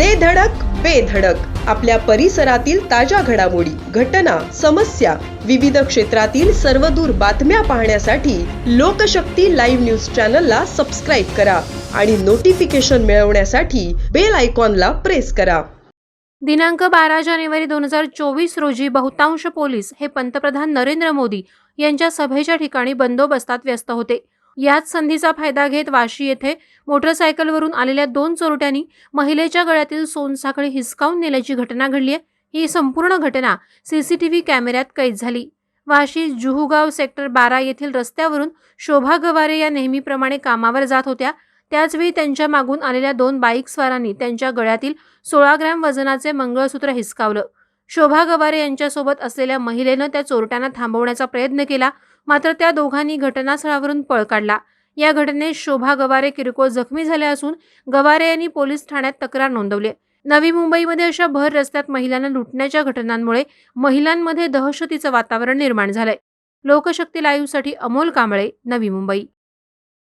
दे धडक बेधडक आपल्या परिसरातील ताज्या घडामोडी घटना समस्या विविध क्षेत्रातील सर्वदूर बातम्या पाहण्यासाठी लोकशक्ती लाईव्ह न्यूज चॅनलला सबस्क्राईब करा आणि नोटिफिकेशन मिळवण्यासाठी बेल आयकॉनला प्रेस करा. दिनांक बारा जानेवारी दोन हजार चोवीस रोजी बहुतांश पोलीस हे पंतप्रधान नरेंद्र मोदी यांच्या सभेच्या ठिकाणी बंदोबस्तात व्यस्त होते. याच संधीचा फायदा घेत वाशी येथे मोटरसायकलवरून आलेल्या दोन चोरट्यांनी महिलेच्या गळ्यातील सोनसाखळी हिसकावून नेल्याची घटना घडली आहे. ही संपूर्ण घटना सीसीटीव्ही कॅमेऱ्यात कैद झाली. वाशी जुहुगाव सेक्टर बारा येथील रस्त्यावरून शोभा गवारे या नेहमीप्रमाणे कामावर जात होत्या. त्याचवेळी त्यांच्या मागून आलेल्या दोन बाईक स्वारांनी त्यांच्या गळ्यातील सोळा ग्रॅम वजनाचे मंगळसूत्र हिसकावलं. शोभा गवारे यांच्यासोबत असलेल्या महिलेनं त्या चोरट्यांना थांबवण्याचा प्रयत्न केला मात्र त्या दोघांनी घटनास्थळावरून पळ काढला. या घटनेत शोभा गवारे किरकोळ जखमी झाल्या असून गवारे यांनी पोलीस ठाण्यात तक्रार नोंदवली. नवी मुंबईमध्ये अशा भर रस्त्यात महिलांना लुटण्याच्या घटनांमुळे महिलांमध्ये दहशतीचं वातावरण निर्माण झालंय. लोकशक्ती लाईव्हसाठी अमोल कांबळे नवी मुंबई.